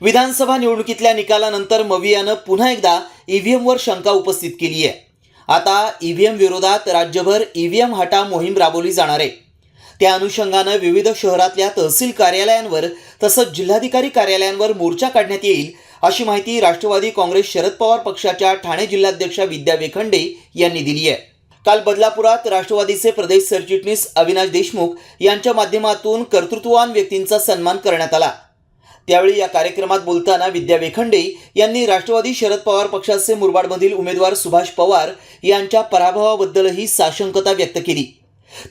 विधानसभा निवडणुकीतल्या निकालानंतर मवियानं पुन्हा एकदा ईव्हीएमवर शंका उपस्थित केली आहे. आता ईव्हीएम विरोधात राज्यभर ईव्हीएम हटा मोहीम राबवली जाणार आहे. त्या अनुषंगानं विविध शहरातल्या तहसील कार्यालयांवर तसंच जिल्हाधिकारी कार्यालयांवर मोर्चा काढण्यात येईल अशी माहिती राष्ट्रवादी काँग्रेस शरद पवार पक्षाच्या ठाणे जिल्हाध्यक्षा विद्या वेखंडे यांनी दिली आहे. काल बदलापुरात राष्ट्रवादीचे प्रदेश सरचिटणीस अविनाश देशमुख यांच्या माध्यमातून कर्तृत्ववान व्यक्तींचा सन्मान करण्यात आला. त्यावेळी या कार्यक्रमात बोलताना विद्या वेखंडे यांनी राष्ट्रवादी शरद पवार पक्षाचे मुरबाडमधील उमेदवार सुभाष पवार यांच्या पराभवाबद्दलही साशंकता व्यक्त केली.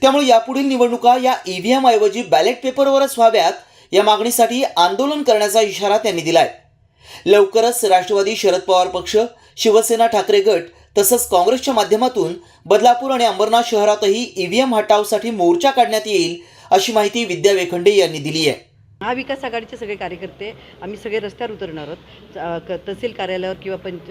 त्यामुळे यापुढील निवडणुका या ईव्हीएम ऐवजी बॅलेट पेपरवरच व्हाव्यात या मागणीसाठी आंदोलन करण्याचा इशारा त्यांनी दिलाय. लवकरच राष्ट्रवादी शरद पवार पक्ष शिवसेना ठाकरे गट तसंच काँग्रेसच्या माध्यमातून बदलापूर आणि अंबरनाथ शहरातही ईव्हीएम हटावसाठी मोर्चा काढण्यात येईल अशी माहिती विद्या वेखंडे यांनी दिली आहे महाविकास आघाडीचे सगळे कार्यकर्ते आम्ही सगळे रस्त्यावर उतरणार आहोत. क- तहसील कार्यालयावर किंवा पंच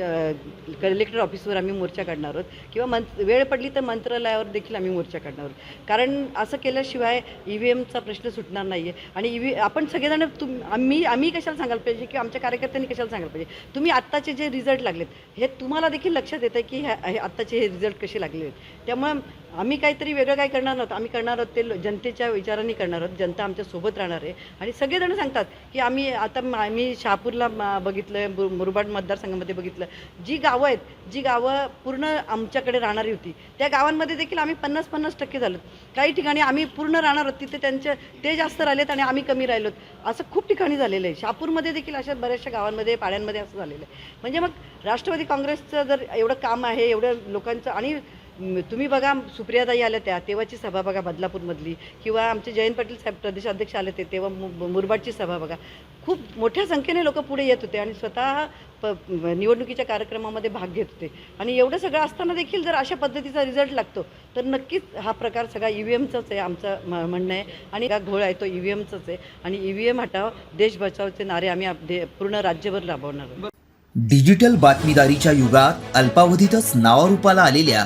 कलेक्टर ऑफिसवर आम्ही मोर्चा काढणार आहोत. किंवा मं वेळ पडली तर मंत्रालयावर देखील आम्ही मोर्चा काढणार आहोत. कारण असं केल्याशिवाय ई व्ही एमचा प्रश्न सुटणार नाही आहे आणि ई व्ही आपण सगळेजण तुम आम्ही आम्ही कशाला सांगायला पाहिजे किंवा आमच्या कार्यकर्त्यांनी कशाला सांगायला पाहिजे? तुम्ही आत्ताचे जे रिझल्ट लागलेत हे तुम्हाला देखील लक्षात येतं की ह्या हे आत्ताचे हे रिझल्ट कसे लागले आहेत? त्यामुळे आम्ही काहीतरी वेगळं काय करणार आहोत? आम्ही करणार आहोत ते जनतेच्या विचारांनी करणार आहोत. जनता आमच्यासोबत राहणार आहे. आणि सगळेजण सांगतात की आम्ही आता म- आम्ही शहापूरला बघितलं मुर- मुरबाड मतदारसंघामध्ये बघितलं. जी गावं आहेत जी गावं पूर्ण आमच्याकडे राहणारी होती त्या गावांमध्ये देखील आम्ही पन्नास पन्नास टक्के झालो काही ठिकाणी आम्ही पूर्ण राहणार आहोत तिथे त्यांचे ते जास्त राहिलेत आणि आम्ही कमी राहिलोत. असं खूप ठिकाणी झालेलं आहे. शहापूरमध्ये देखील अशा बऱ्याचशा गावांमध्ये पाड्यांमध्ये असं झालेलं आहे. म्हणजे मग राष्ट्रवादी काँग्रेसचं जर एवढं काम आहे एवढं लोकांचं आणि तुम्ही बघा सुप्रियाताई आल्या त्या तेव्हाची सभा बघा बदलापूरमधली. किंवा आमचे जयंत पाटील साहेब प्रदेशाध्यक्ष आले ते तेव्हा मु- मुरबाडची सभा बघा. खूप मोठ्या संख्येने लोक पुढे येत होते आणि स्वतः प निवडणुकीच्या कार्यक्रमामध्ये भाग घेत होते. आणि एवढं सगळं असताना देखील जर अशा पद्धतीचा रिझल्ट लागतो तर नक्कीच हा प्रकार सगळा ई व्ही एमचाच आहे आमचं म- म्हणणं आहे. आणि हा घोळ आहे तो ई व्ही एमचाच आहे. आणि ई व्ही एम हटाव देश बचावचे नारे आम्ही पूर्ण राज्यभर राबवणार डिजिटल बातमीदारीच्या युगात अल्पावधीतच नावारूपाला आलेल्या